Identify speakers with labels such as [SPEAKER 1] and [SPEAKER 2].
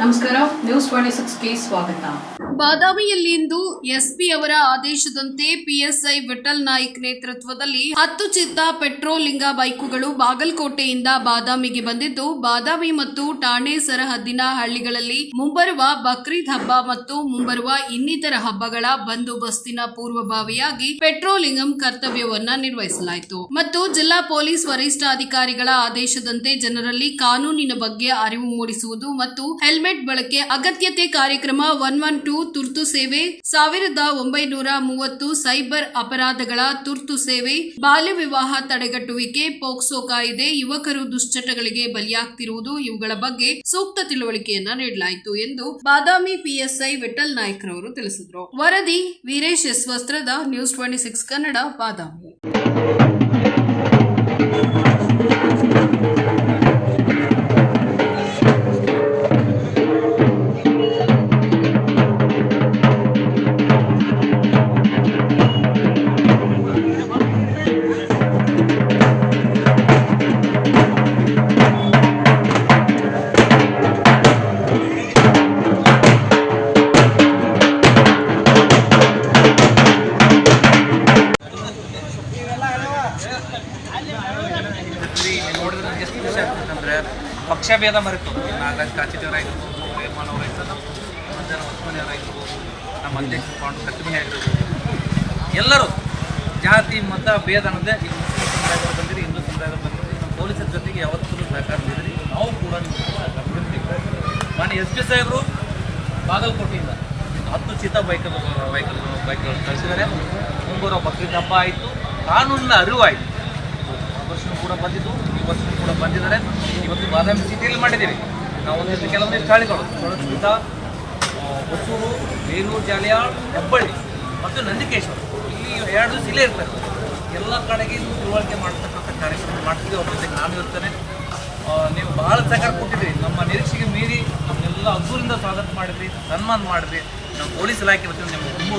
[SPEAKER 1] ನಮಸ್ಕಾರ news twenty ಸಿಕ್ಸ್ಗೆ ಸ್ವಾಗತ. ಬಾದಾಮಿಯಲ್ಲಿಂದು SP ಅವರ ಆದೇಶದಂತೆ ಪಿಎಸ್ಐ ವಿಠಲ್ ನಾಯ್ಕ್ ನೇತೃತ್ವದಲ್ಲಿ ಹತ್ತು ಚಿತ್ತ ಪೆಟ್ರೋಲಿಂಗ ಬೈಕುಗಳು ಬಾಗಲಕೋಟೆಯಿಂದ ಬಾದಾಮಿಗೆ ಬಂದಿದ್ದು, ಬಾದಾಮಿ ಮತ್ತು ಠಾಣೆ ಸರಹದ್ದಿನ ಹಳ್ಳಿಗಳಲ್ಲಿ ಮುಂಬರುವ ಬಕ್ರೀದ್ ಹಬ್ಬ ಮತ್ತು ಮುಂಬರುವ ಇನ್ನಿತರ ಹಬ್ಬಗಳ ಬಂದೋಬಸ್ತಿನ ಪೂರ್ವಭಾವಿಯಾಗಿ ಪೆಟ್ರೋಲಿಂಗಂ ಕರ್ತವ್ಯವನ್ನ ನಿರ್ವಹಿಸಲಾಯಿತು. ಮತ್ತು ಜಿಲ್ಲಾ ಪೊಲೀಸ್ ವರಿಷ್ಠಾಧಿಕಾರಿಗಳ ಆದೇಶದಂತೆ ಜನರಲ್ಲಿ ಕಾನೂನಿನ ಬಗ್ಗೆ ಅರಿವು ಮೂಡಿಸುವುದು ಮತ್ತು ಹೆಲ್ಮೆಟ್ ಬಳಕೆ ಅಗತ್ಯತೆ ಕಾರ್ಯಕ್ರಮ ಒನ್ ಒನ್ ಟೂ ತುರ್ತು ಸೇವೆ, ಸಾವಿರದ ಒಂಬೈನೂರ ಮೂವತ್ತು ಸೈಬರ್ ಅಪರಾಧಗಳ ತುರ್ತು ಸೇವೆ, ಬಾಲ್ಯ ವಿವಾಹ ತಡೆಗಟ್ಟುವಿಕೆ, ಪೋಕ್ಸೋ ಕಾಯ್ದೆ, ಯುವಕರು ದುಶ್ಚಟಗಳಿಗೆ ಬಲಿಯಾಗ್ತಿರುವುದು ಇವುಗಳ ಬಗ್ಗೆ ಸೂಕ್ತ ತಿಳುವಳಿಕೆಯನ್ನ ನೀಡಲಾಯಿತು ಎಂದು ಬಾದಾಮಿ ಪಿಎಸ್ಐ ವಿಠಲ್ ನಾಯ್ಕರವರು ತಿಳಿಸಿದರು. ವರದಿ Veeresh S Vastrad news twenty six Kannada, Badami.
[SPEAKER 2] ಖುಷಿ ಪಕ್ಷ ಭೇದ ಮರೆತು ನಾಗರಾಜ್ ಕಾಚಿದೇವರಾಗಿರ್ಬೋದು ರೇಮಾನವರಾಗಿರ್ಬೋದು ಮಂಜನ ಹೊಸ್ಮನೆಯವರಾಗಿರ್ಬೋದು ನಮ್ಮ ಅಧ್ಯಕ್ಷ ಪಾಂಡು ಆಗಿರ್ಬೋದು ಎಲ್ಲರೂ ಜಾತಿ, ಮತ, ಭೇದ ಅನ್ನೋದೇ ಈಗ ಮುಸ್ಲಿಂ ಸಮುದಾಯದವರು ಬಂದಿರಿ ಹಿಂದೂ ಸಮುದಾಯದವರು ಬಂದಿರಿ ನಮ್ಮ ಪೊಲೀಸರ ಜೊತೆಗೆ ಯಾವತ್ತೂ ಸಹಕಾರ ನೀಡಿದ್ರಿ ನಾವು ಕೂಡ ನಾನು ಎಸ್ ಪಿ ಸಾಹೇಬರು ಬಾಗಲಕೋಟೆಯಿಂದ ಹತ್ತು ಚೀತಾ ಬೈಕಲ್ ಬೈಕಲ್ ಬೈಕ್ಗಳು ಕಳಿಸಿದ್ದಾರೆ. ಮುಂಬರುವ ಬಕ್ರೀದ್ ಹಬ್ಬ ಆಯಿತು. ಕಾನೂನಿನ ಅರಿವು ಆಯಿತು. ಕೂಡ ಬಂದಿದ್ದು. ವರ್ಷನೂ ಕೂಡ ಬಂದಿದ್ದಾರೆ. ಇವತ್ತು ಬಾದಾಮಿ ಸಿಟಿಯಲ್ಲಿ ಮಾಡಿದ್ದೀವಿ. ನಾವು ಒಂದಿಷ್ಟು ಕೆಲವೊಂದಿಷ್ಟು ಹಳ್ಳಿಗಳು ಸೊಳಸ್ಮಿತ ಹೊಸೂರು, ಬೇಲೂರು ಜಾಲಿಯಾಳ್ ಹೆಬ್ಬಳ್ಳಿ ಮತ್ತು ನಂದಿಕೇಶ್ವರ. ಇಲ್ಲಿ ಎರಡು ಜಿಲ್ಲೆ ಇಲ್ಲೇ ಇರ್ತಾರೆ. ಎಲ್ಲ ಕಡೆಗೆ ತಿಳುವಳಿಕೆ ಮಾಡ್ತಕ್ಕಂಥ ಕಾರ್ಯಕ್ರಮ ಮಾಡ್ತೀವಿ ಅವ್ರ ಜೊತೆಗೆ ನಾನು ಇರ್ತೇನೆ. ನೀವು ಬಹಳ ಸಹಕಾರ ಕೊಟ್ಟಿದ್ರಿ ನಮ್ಮ ನಿರೀಕ್ಷೆಗೆ ಮೀರಿ ನಮ್ಮೆಲ್ಲ ಅದ್ದೂರಿಂದ ಸ್ವಾಗತ ಮಾಡಿದ್ರಿ, ಸನ್ಮಾನ ಮಾಡಿದ್ರಿ. ನಮ್ಮ ಪೊಲೀಸ್ ಇಲಾಖೆ ನಿಮ್ಮ